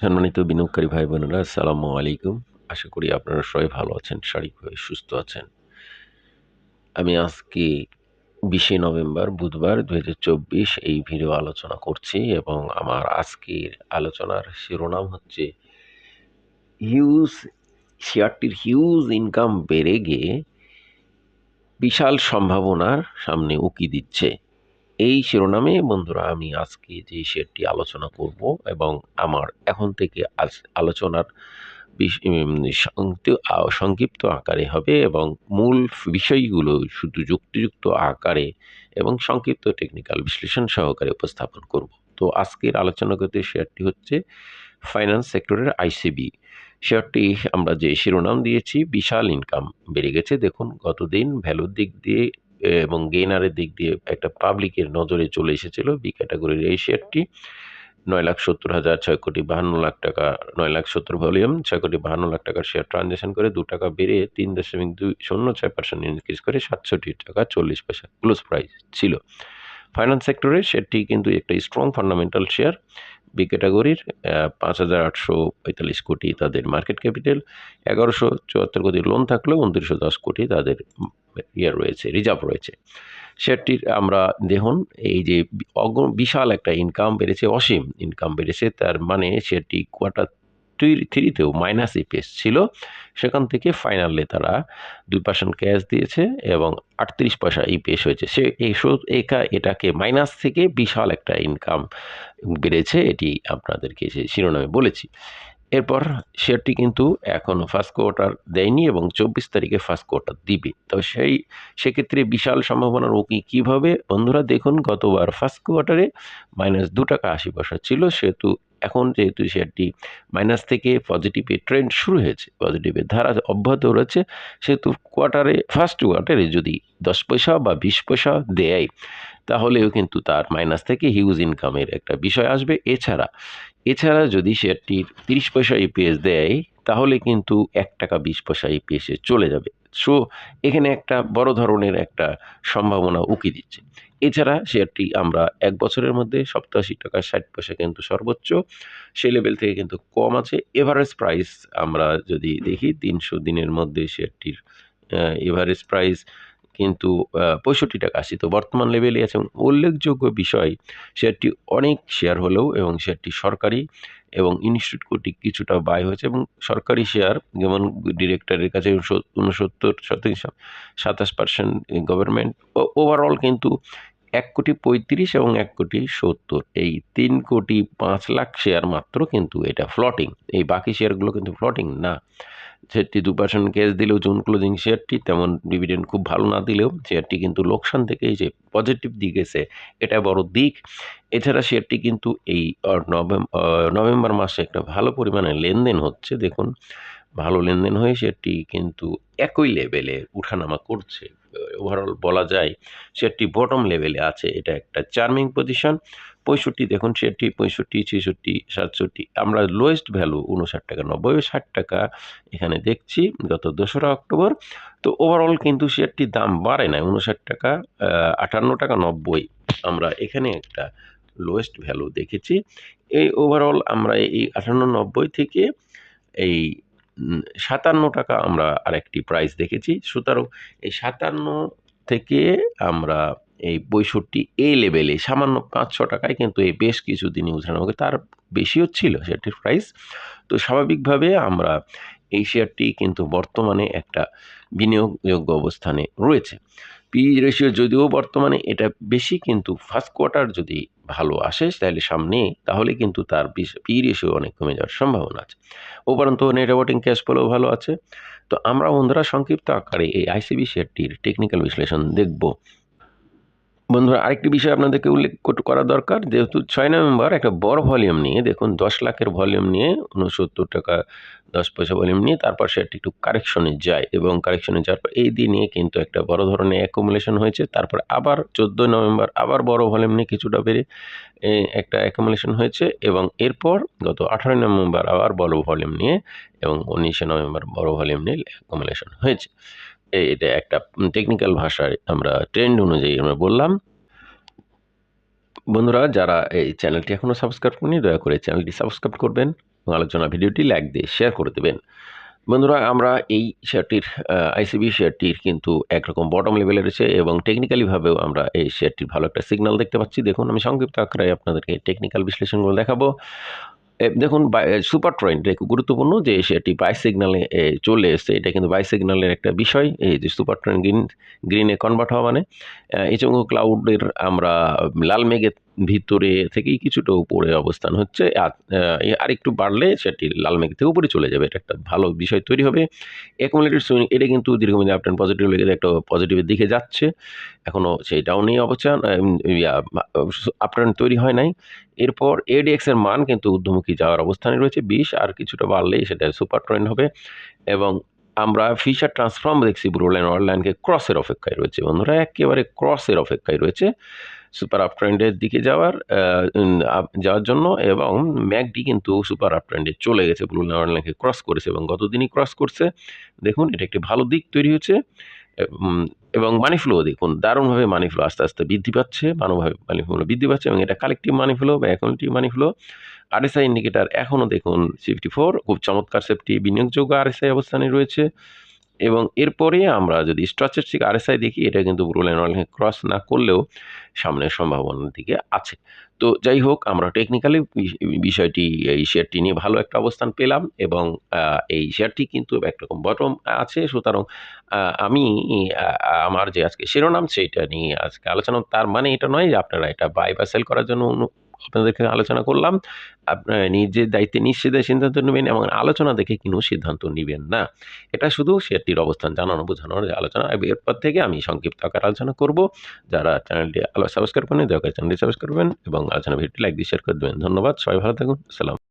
সম্মানিত বিনিয়োগকারী ভাই বোনেরা আসসালামু আলাইকুম। আশা করি আপনারা সবাই ভালো আছেন শারীরিকভাবে সুস্থ আছেন। আমি আজকে বিশে নভেম্বর, বুধবার দু হাজার চব্বিশ এই ভিডিও আলোচনা করছি এবং আমার আজকের আলোচনার শিরোনাম হচ্ছে হিউজ শেয়ারটির হিউজ ইনকাম বেড়ে গিয়ে বিশাল সম্ভাবনার সামনে উকি দিচ্ছে। এই শিরোনামে বন্ধুরা, আমি আজকে যে শেয়ারটি আলোচনা করব এবং আমার এখন থেকে আজ আলোচনার সংক্ষিপ্ত আকারে হবে এবং মূল বিষয়গুলো শুধু যুক্তিযুক্ত আকারে এবং সংক্ষিপ্ত টেকনিক্যাল বিশ্লেষণ সহকারে উপস্থাপন করব। তো আজকের আলোচনাগত শেয়ারটি হচ্ছে ফাইন্যান্স সেক্টরের আইসিবি শেয়ারটি আমরা যে শিরোনাম দিয়েছি, বিশাল ইনকাম বেড়ে গেছে। দেখুন, গতদিন ভ্যালুর দিক দিয়ে এবং গেইনারের দিক দিয়ে একটা পাবলিকের নজরে চলে এসেছিল বি ক্যাটাগরির এই শেয়ারটি। নয় লাখ সত্তর হাজার ছয় কোটি বাহান্ন লাখ টাকা, নয় লাখ সত্তর ভলিউম, ছয় কোটি বাহান্ন লাখ টাকার শেয়ার ট্রানজ্যাকশন করে দু টাকা বেড়ে তিন দশমিক দুই শূন্য ছয় পার্সেন্ট ইনক্রিজ করে সাতষট্টি টাকা চল্লিশ পয়সা ক্লোজ প্রাইস ছিল। ফাইন্যান্স সেক্টরে শেয়ারটি কিন্তু একটা স্ট্রং ফান্ডামেন্টাল শেয়ার বি ক্যাটাগরির পাঁচ হাজার আটশো পঁয়তাল্লিশ কোটি তাদের মার্কেট ক্যাপিটাল, এগারোশো চুয়াত্তর কোটি লোন থাকলেও উনত্রিশশো দশ কোটি তাদের ইয়ে রয়েছে, রিজার্ভ রয়েছে। শেয়ারটির আমরা দেখুন, এই যে বিশাল একটা ইনকাম বেড়েছে, অসীম ইনকাম বেড়েছে, তার মানে শেয়ারটি কোয়ার্টার থ্রি থ্রিতেও মাইনাস ইপিএস ছিল। সেখান থেকে ফাইনালে তারা দুই পার্সেন্ট ক্যাশ দিয়েছে এবং আটত্রিশ পয়সা ইপিএস হয়েছে। সে, এই একা এটাকে মাইনাস থেকে বিশাল একটা ইনকাম বেড়েছে, এটি আপনাদেরকে সে শিরোনামে বলেছি। এরপর শেয়ারটি কিন্তু এখনও ফার্স্ট কোয়ার্টার দেয়নি এবং চব্বিশ তারিখে ফার্স্ট কোয়ার্টার দিবে। তো সেই, সেক্ষেত্রে বিশাল সম্ভাবনার ওকি কীভাবে? বন্ধুরা দেখুন, গতবার ফার্স্ট কোয়ার্টারে মাইনাস দু টাকা আশি পয়সা ছিল, সেহেতু এখন যেহেতু শেয়ারটি মাইনাস থেকে পজিটিভে ট্রেন্ড শুরু হয়েছে পজিটিভের ধারা অব্যাহত রয়েছে, সেহেতু কোয়ার্টারে ফার্স্ট কোয়ার্টারে যদি দশ পয়সা বা বিশ পয়সা দেয়, তাহলেও কিন্তু তার মাইনাস থেকে হিউজ ইনকামের একটা বিষয় আসবে। এছাড়া এছাড়া যদি শেয়ারটির তিরিশ পয়সা ইপিএস দেয় তাহলে কিন্তু এক টাকা বিশ পয়সা ইপিএসে চলে যাবে। সো এখানে একটা বড় ধরনের একটা সম্ভাবনা উকি দিচ্ছে। এছাড়া শেয়ারটি আমরা এক বছরের মধ্যে সপ্তাশি টাকা, ষাট পয়সা কিন্তু সর্বোচ্চ। সেই লেভেল থেকে কিন্তু কম আছে। এভারেজ প্রাইস আমরা যদি দেখি, তিনশো দিনের মধ্যে শেয়ারটির এভারেজ প্রাইস কিন্তু পঁয়ষট্টি টাকা আশি। তো বর্তমান লেভেলে আছে। এবং উল্লেখযোগ্য বিষয়, শেয়ারটি অনেক শেয়ার হলেও এবং শেয়ারটি সরকারি। এবং ইনস্টিটিউট কর্তৃক কিছুটা বাই হয়েছে এবং সরকারি শেয়ার যেমন ডিরেক্টরের কাছে উনসত্তর শতাংশ, সাতাশ পার্সেন্ট গভর্নমেন্ট ওভারঅল কিন্তু এক কোটি পঁয়ত্রিশ এবং এক কোটি সত্তর। এই তিন কোটি পাঁচ লাখ শেয়ার মাত্র কিন্তু এটা ফ্লটিং এই বাকি শেয়ারগুলো কিন্তু ফ্লটিং না। শেয়ারটি দু পার্সেন্ট ক্যাশ দিলেও জুন ক্লোজিং শেয়ারটি তেমন ডিভিডেন্ড খুব ভালো না দিলেও শেয়ারটি কিন্তু লোকসান থেকে যে পজিটিভ দিক এসে এটা বড় দিক। এছাড়া শেয়ারটি কিন্তু এই নভেম্বর মাসে একটা ভালো পরিমাণে লেনদেন হচ্ছে, দেখুন। ভালো লেনদেন হয়ে শেয়ারটি কিন্তু একই লেভেলে উঠানামা করছে। ওভারঅল বলা যায় শেয়ারটি বটম লেভেলে আছে, এটা একটা চার্মিং পজিশন পঁয়ষট্টি, দেখুন শেয়ারটি পঁয়ষট্টি, ছেষট্টি, সাতষট্টি, আমরা লোয়েস্ট ভ্যালু উনষাট টাকা, নব্বই, ষাট টাকা এখানে দেখছি গত দোসরা অক্টোবর। তো ওভারঅল কিন্তু শেয়ারটির দাম বাড়ে না উনষাট টাকা আটান্ন টাকা, নব্বই। আমরা এখানে একটা লোয়েস্ট ভ্যালু দেখেছি। এই ওভারঅল আমরা এই আটান্ন, নব্বই থেকে এই সাতান্ন টাকা আমরা আরেকটি প্রাইস দেখেছি। সুতরাং এই সাতান্ন থেকে আমরা এই পঁয়ষট্টি এই লেভেলে সামান্য পাঁচশো টাকায় কিন্তু এই বেশ কিছু দিনই উঠানো হবে তার বেশিও ছিল সেটির প্রাইস তো স্বাভাবিকভাবে আমরা এই শেয়ারটি কিন্তু বর্তমানে একটা বিনিয়োগযোগ্য অবস্থানে রয়েছে। পি রেশিও যদিও বর্তমানে এটা বেশি কিন্তু ফার্স্ট কোয়ার্টার যদি ভালো আসে তাহলে সামনে, তাহলে কিন্তু তার পি রেশিও অনেক কমে যাওয়ার সম্ভাবনা আছে। উপরন্ত নেট অপারেটিং ক্যাশ ফ্লো ভালো আছে। তো আমরা বন্ধুরা সংক্ষিপ্ত আকারে এই আইসিবি শেয়ারটির টেকনিক্যাল বিশ্লেষণ দেখব। বন্ধুরা, আরেকটি বিষয় আপনাদেরকে উল্লেখ কর- করা দরকার, যেহেতু ছয় নভেম্বর একটা বড় ভলিউম নিয়ে, দেখুন দশ লাখের ভলিউম নিয়ে উনসত্তর টাকা দশ পয়সা ভলিউম নিয়ে, তারপর সেটি একটু কারেকশনে যায় এবং কারেকশনে যাওয়ার পর এই দিনে কিন্তু একটা বড় ধরনের অ্যাকুমুলেশন হয়েছে, তারপর আবার চোদ্দোই নভেম্বর আবার বড় ভলিউম নিয়ে কিছুটা বেড়ে একটা অ্যাকুমুলেশন হয়েছে এবং এরপর গত আঠারোই নভেম্বর আবার বড় ভলিউম নিয়ে এবং উনিশে নভেম্বর বড় ভলিউম নিয়ে অ্যাকুমুলেশন হয়েছে। এটা একটা টেকনিক্যাল ভাষায় আমরা ট্রেন্ড অনুযায়ী আমরা বললাম। বন্ধুরা, যারা এই চ্যানেলটি এখনও সাবস্ক্রাইব করেনি দয়া করে চ্যানেলটি সাবস্ক্রাইব করবেন এবং আলোচনা ভিডিওটি লাইক দিয়ে শেয়ার করে দেবেন। বন্ধুরা, আমরা এই শেয়ারটির আইসিবি শেয়ারটির কিন্তু একরকম বটম লেভেলে রয়েছে এবং টেকনিক্যালিভাবেও আমরা এই শেয়ারটির ভালো একটা সিগন্যাল দেখতে পাচ্ছি। দেখুন, আমি সংক্ষিপ্ত আকারে আপনাদেরকে টেকনিক্যাল বিশ্লেষণগুলো দেখাবো। দেখুন সুপার ট্রেন গুরুত্বপূর্ণ যে সেটি বাই সিগনালে চলে এসছে। এটা কিন্তু বাই সিগনালের একটা বিষয়, এই যে, সুপার ট্রেন গ্রিন, গ্রিনে কনভার্ট হওয়া মানে। এই চমক ক্লাউডের আমরা লাল মেঘের ভিতরে থেকেই কিছুটা উপরে অবস্থান হচ্ছে। আর- একটু বাড়লে সেটি লাল মেঘ থেকে উপরে চলে যাবে। এটা একটা ভালো বিষয় তৈরি হবে। অ্যাকুমুলেটেড সুইং এটা কিন্তু দীর্ঘমেয়াদী আপট্রেন পজিটিভ লেগে একটা পজিটিভের দিকে যাচ্ছে। এখনও সেই ডাউনেই অবস্থান। আপট্রেন তৈরি হয় নাই। এরপর এডিএক্স এর মান কিন্তু ঊর্ধ্বমুখী যাওয়ার অবস্থানে রয়েছে। বিশ, আর কিছুটা বাড়লেই সেটা সুপার ট্রেন্ড হবে। এবং আমরা ফিচার ট্রান্সফর্ম দেখছি ব্রুলাইন অনলাইনকে ক্রসের অপেক্ষায় রয়েছে। বন্ধুরা, একেবারে ক্রসের অপেক্ষায় রয়েছে। সুপার আপ ট্রেন্ডের দিকে যাওয়ার যাওয়ার জন্য এবং ম্যাকডি কিন্তু সুপার আপ ট্রেন্ডে চলে গেছে। ব্রুলাইন অনলাইনকে ক্রস করেছে এবং গতদিনই ক্রস করছে। দেখুন, এটা একটি ভালো দিক তৈরি হচ্ছে। এবং মানি ফ্লো দেখুন, দারুণভাবে মানি ফ্লো আস্তে আস্তে বৃদ্ধি পাচ্ছে। মানবভাবে মানি ফ্লো বৃদ্ধি পাচ্ছে এবং এটা কালেকটিভ মানি ফ্লো বা অ্যাকাউন্টিভ মানি ফ্লো আরএসআই ইন্ডিকেটার এখনও দেখুন ফিফটি ফোর খুব চমৎকার সেফটি বিনিয়োগযোগ্য আরএসআই অবস্থানে রয়েছে। এবং এরপরে আমরা যদি স্ট্রাচেস্টিক আরএসআই দেখি, এটা কিন্তু ব্রুলাইন অনলাইন ক্রস না করলেও সামনের সম্ভাবনার দিকে আছে। তো যাই হোক, আমরা টেকনিক্যালি বিষয়টি, এই শেয়ারটি নিয়ে ভালো একটা অবস্থান পেলাম এবং এই শেয়ারটি কিন্তু একরকম বটম আছে। সুতরাং আমি আমার যে আজকে শিরোনাম, সেইটা নিয়ে আজকে আলোচনা, তার মানে এটা নয় যে আপনারা এটা বাই বা সেল করার জন্য আপনাদেরকে আলোচনা করলাম। আপনার নিজের দায়িত্বে নিশ্চিতের সিদ্ধান্ত নেবেন এবং আলোচনা দেখে কোনো সিদ্ধান্ত নেবেন না। এটা শুধু শেয়ারটির অবস্থান জানানো, বোঝানোর আলোচনা। এরপর থেকে আমি সংক্ষিপ্ত আকার আলোচনা করব। যারা চ্যানেলটি আলো সাবস্ক্রাইব করেন দয়া করে চ্যানেলটি সাবস্ক্রাইব করবেন এবং আলোচনা ভিডিওটি লাইক দিয়ে শেয়ার করে দেবেন। ধন্যবাদ। সবাই ভালো থাকুন। সালাম।